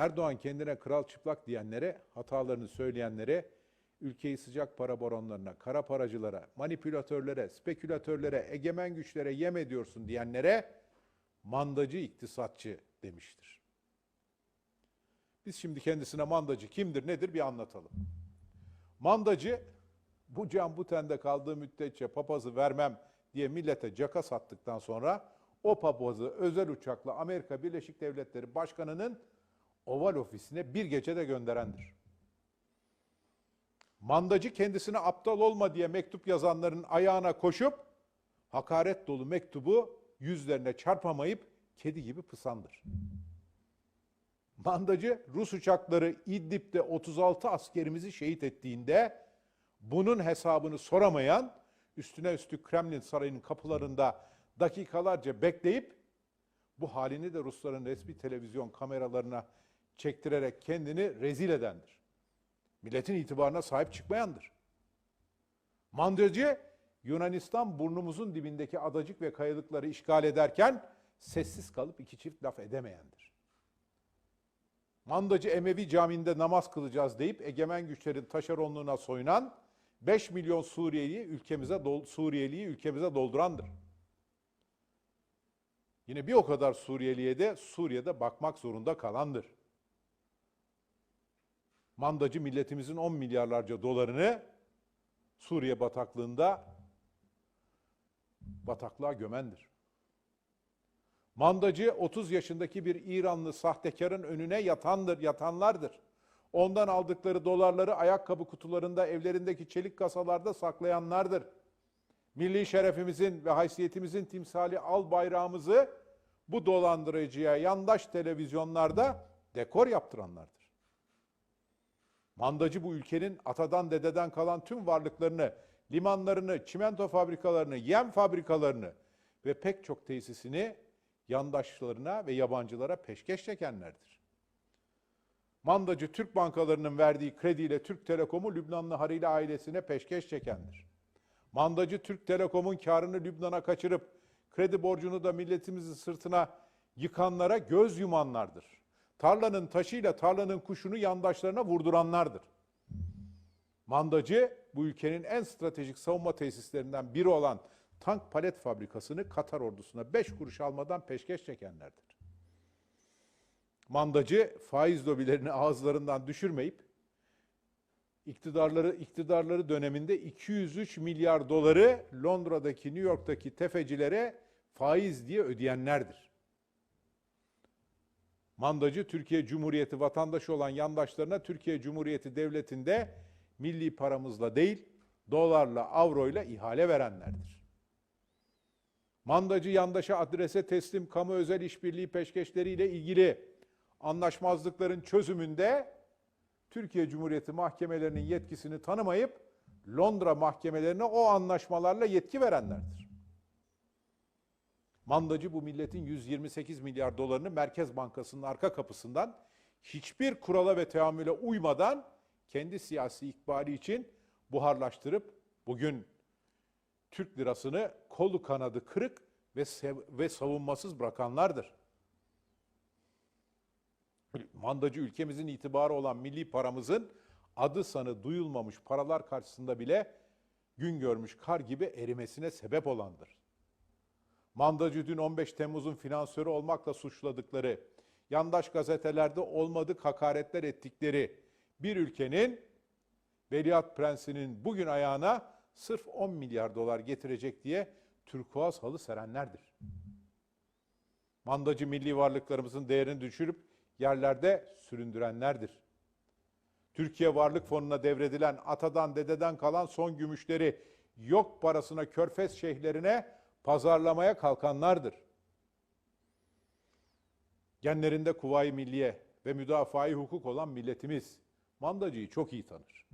Erdoğan kendine kral çıplak diyenlere, hatalarını söyleyenlere, ülkeyi sıcak para baronlarına, kara paracılara, manipülatörlere, spekülatörlere, egemen güçlere yem ediyorsun diyenlere mandacı iktisatçı demiştir. Biz şimdi kendisine mandacı kimdir, nedir bir anlatalım. Mandacı bu can bu tende kaldığı müddetçe papazı vermem diye millete caka sattıktan sonra o papazı özel uçakla Amerika Birleşik Devletleri Başkanı'nın Oval Ofisi'ne bir gecede gönderendir. Mandacı kendisine aptal olma diye mektup yazanların ayağına koşup hakaret dolu mektubu yüzlerine çarpamayıp kedi gibi pısandır. Mandacı Rus uçakları İdlib'de 36 askerimizi şehit ettiğinde bunun hesabını soramayan üstüne üstlük Kremlin sarayının kapılarında dakikalarca bekleyip bu halini de Rusların resmi televizyon kameralarına çektirerek kendini rezil edendir. Milletin itibarına sahip çıkmayandır. Mandacı Yunanistan burnumuzun dibindeki adacık ve kayalıkları işgal ederken sessiz kalıp iki çift laf edemeyendir. Mandacı Emevi Camii'nde namaz kılacağız deyip egemen güçlerin taşeronluğuna soyunan 5 milyon Suriyeliyi ülkemize Suriyeliyi ülkemize doldurandır. Yine bir o kadar Suriyeliye de Suriye'de bakmak zorunda kalandır. Mandacı milletimizin 10 milyarlarca dolarını Suriye bataklığında bataklığa gömendir. Mandacı 30 yaşındaki bir İranlı sahtekarın önüne yatandır, yatanlardır. Ondan aldıkları dolarları ayakkabı kutularında, evlerindeki çelik kasalarda saklayanlardır. Milli şerefimizin ve haysiyetimizin timsali al bayrağımızı bu dolandırıcıya yandaş televizyonlarda dekor yaptıranlardır. Mandacı bu ülkenin atadan dededen kalan tüm varlıklarını, limanlarını, çimento fabrikalarını, yem fabrikalarını ve pek çok tesisini yandaşlarına ve yabancılara peşkeş çekenlerdir. Mandacı Türk bankalarının verdiği krediyle Türk Telekom'u Lübnanlı Harili ailesine peşkeş çekendir. Mandacı Türk Telekom'un karını Lübnan'a kaçırıp kredi borcunu da milletimizin sırtına yıkanlara göz yumanlardır. Tarlanın taşıyla tarlanın kuşunu yandaşlarına vurduranlardır. Mandacı bu ülkenin en stratejik savunma tesislerinden biri olan tank palet fabrikasını Katar ordusuna 5 kuruş almadan peşkeş çekenlerdir. Mandacı faiz lobilerini ağızlarından düşürmeyip iktidarları iktidarları döneminde 203 milyar doları Londra'daki, New York'taki tefecilere faiz diye ödeyenlerdir. Mandacı Türkiye Cumhuriyeti vatandaşı olan yandaşlarına Türkiye Cumhuriyeti Devleti'nde milli paramızla değil, dolarla, avroyla ihale verenlerdir. Mandacı yandaşa adrese teslim kamu özel işbirliği peşkeşleriyle ilgili anlaşmazlıkların çözümünde Türkiye Cumhuriyeti mahkemelerinin yetkisini tanımayıp Londra mahkemelerine o anlaşmalarla yetki verenlerdir. Mandacı bu milletin 128 milyar dolarını Merkez Bankası'nın arka kapısından hiçbir kurala ve teamüle uymadan kendi siyasi ikbali için buharlaştırıp bugün Türk lirasını kolu kanadı kırık ve ve savunmasız bırakanlardır. Mandacı ülkemizin itibarı olan milli paramızın adı sanı duyulmamış paralar karşısında bile gün görmüş kar gibi erimesine sebep olandır. Mandacı dün 15 Temmuz'un finansörü olmakla suçladıkları, yandaş gazetelerde olmadık hakaretler ettikleri bir ülkenin Veliaht Prensi'nin bugün ayağına sırf 10 milyar dolar getirecek diye turkuaz halı serenlerdir. Mandacı milli varlıklarımızın değerini düşürüp yerlerde süründürenlerdir. Türkiye Varlık Fonu'na devredilen atadan dededen kalan son gümüşleri yok parasına körfez şeyhlerine pazarlamaya kalkanlardır. Genlerinde kuvayi milliye ve müdafaa hukuk olan milletimiz mandacıyı çok iyi tanır.